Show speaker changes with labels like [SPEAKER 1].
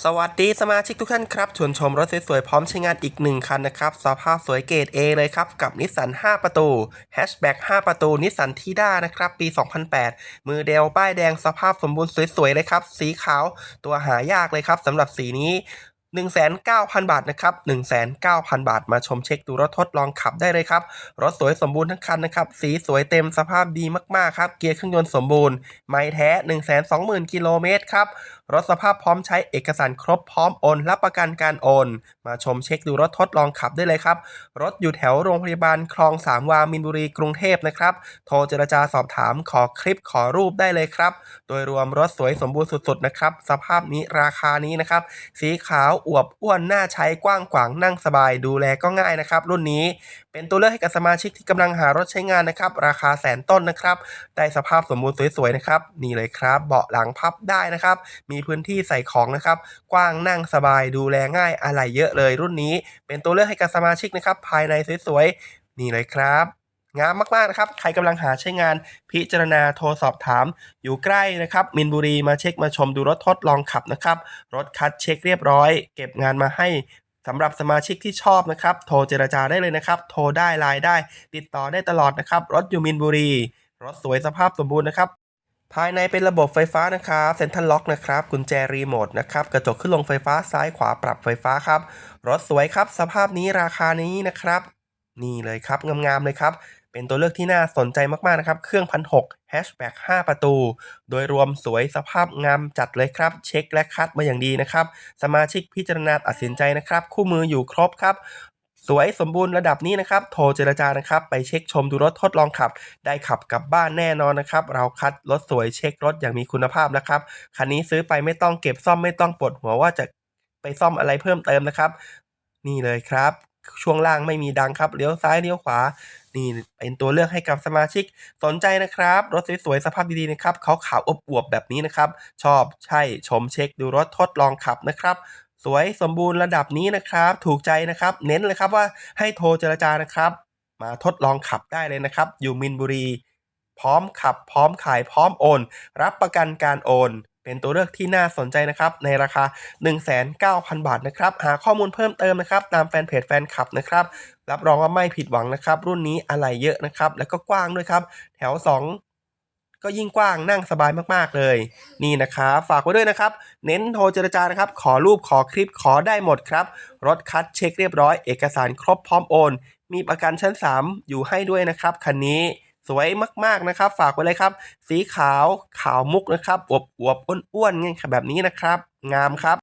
[SPEAKER 1] สวัสดีสมาชิกทุกท่านครับชวนชมรถสวยๆพร้อมใช้งานอีกหนึ่งคันนะครับ สภาพสวยเกรด A เลยครับ กับนิสสัน5 ประตูแฮชแบ็ก5ประตูนิสสันทีด้านะครับ ปี 2008 มือเดลป้ายแดงสภาพสมบูรณ์สวยๆเลยครับ สีขาวตัวหายากเลยครับสำหรับสีนี้ 19,000 บาทนะครับ19,000 บาท มาชมเช็คดูรถทดลองขับได้เลยครับ รถสวยสมบูรณ์ทั้งคันนะครับ สีสวยเต็มสภาพดีมากๆครับ เกียร์เครื่องยนต์สมบูรณ์ ไม่แท้ 120,000 กิโลเมตรครับ รถสภาพพร้อมใช้เอกสารครบพร้อมโอน รับประกันการโอน มาชมเช็คดูรถทดลองขับได้เลยครับ รถอยู่แถวโรงพยาบาลคลองสามวา มินบุรี กรุงเทพนะครับ โทรเจรจาสอบถามขอคลิปขอรูปได้เลยครับ โดยรวมรถสวยสมบูรณ์สุดๆนะครับ สภาพนี้ราคานี้นะครับ สีขาวอวบอ้วนน่าใช้กว้างขวางนั่งสบายดูแลก็ง่ายนะครับ รุ่นนี้เป็นตัวเลือกให้กับสมาชิกที่กำลังหารถใช้งานนะครับ ราคาแสนต้นนะครับ ได้สภาพสมบูรณ์สวยๆนะครับ นี่เลยครับ เบาะหลังพับได้นะครับ มีพื้นที่ใส่ของนะครับ กว้างนั่งสบายดูแลง่ายอะไรเยอะเลย รุ่นนี้เป็นตัวเลือกให้กับสมาชิกนะครับ ภายในสวยๆนี่เลยครับ งามมากๆนะครับ ใครกำลังหาใช้งานพิจารณาโทรสอบถาม อยู่ใกล้นะครับ มินบุรีมาเช็คมาชมดูรถทดลองขับนะครับ รถคัดเช็คเรียบร้อย เก็บงานมาให้สำหรับสมาชิกที่ชอบนะครับ โทรเจรจาได้เลยนะครับ โทรได้ไลน์ได้ ติดต่อได้ตลอดนะครับ รถอยู่มินบุรี รถสวยสภาพสมบูรณ์นะครับภายในเป็นระบบไฟฟ้านะครับเซ็นทรัลล็อกนะครับกุญแจรีโมทนะครับกระจกขึ้นลงไฟฟ้าซ้ายขวาปรับไฟฟ้าครับ รถสวยครับ สภาพนี้ราคานี้นะครับ นี่เลยครับงามๆเลยครับ เป็นตัวเลือกที่น่าสนใจมากๆนะครับ เครื่องพันหกแฮชแบ็ก5ประตู โดยรวมสวยสภาพงามจัดเลยครับ เช็คและคัดมาอย่างดีนะครับ สมาชิกพิจารณาตัดสินใจนะครับ คู่มืออยู่ครบครับ สวยสมบูรณ์ระดับนี้นะครับ โทรเจรจานะครับ ไปเช็คชมดูรถทดลองขับ ได้ขับกลับบ้านแน่นอนนะครับ เราคัดรถสวยเช็ครถอย่างมีคุณภาพนะครับ คันนี้ซื้อไปไม่ต้องเก็บซ่อมไม่ต้องปวดหัวว่าจะไปซ่อมอะไรเพิ่มเติมนะครับ นี่เลยครับ ช่วงล่างไม่มีดังครับเลี้ยวซ้ายเลี้ยวขวา นี่เป็นตัวเลือกให้กับสมาชิกสนใจนะครับ รถสวยๆสภาพดีๆนะครับเขาขาวอบอวบๆแบบนี้นะครับ ชอบใช่ชมเช็คดูรถทดลองขับนะครับสวยสมบูรณ์ระดับนี้นะครับ ถูกใจนะครับ เน้นเลยครับว่าให้โทรเจรจานะครับ มาทดลองขับได้เลยนะครับ อยู่มินบุรี พร้อมขับ พร้อมขายพร้อมโอน รับประกันการโอน เป็นตัวเลือกที่น่าสนใจนะครับในราคา 19,000 บาทนะครับหาข้อมูลเพิ่มเติมนะครับตามแฟนเพจแฟนคลับนะครับรับรองว่าไม่ผิดหวังนะครับ รุ่นนี้อะไรเยอะนะครับ แล้วก็กว้างด้วยครับ แถว 2ก็ยิ่งกว้างนั่งสบายมากๆเลย นี่นะครับฝากไว้ด้วยนะครับ เน้นโทรเจรจานะครับ ขอรูปขอคลิปขอได้หมดครับ รถคัดเช็คเรียบร้อย เอกสารครบพร้อมโอน มีประกันชั้น 3 อยู่ให้ด้วยนะครับ คันนี้ สวยมากๆนะครับ ฝากไว้เลยครับ สีขาวขาวมุกนะครับอวบอวบอ้วนๆไงแบบนี้นะครับ งามครับ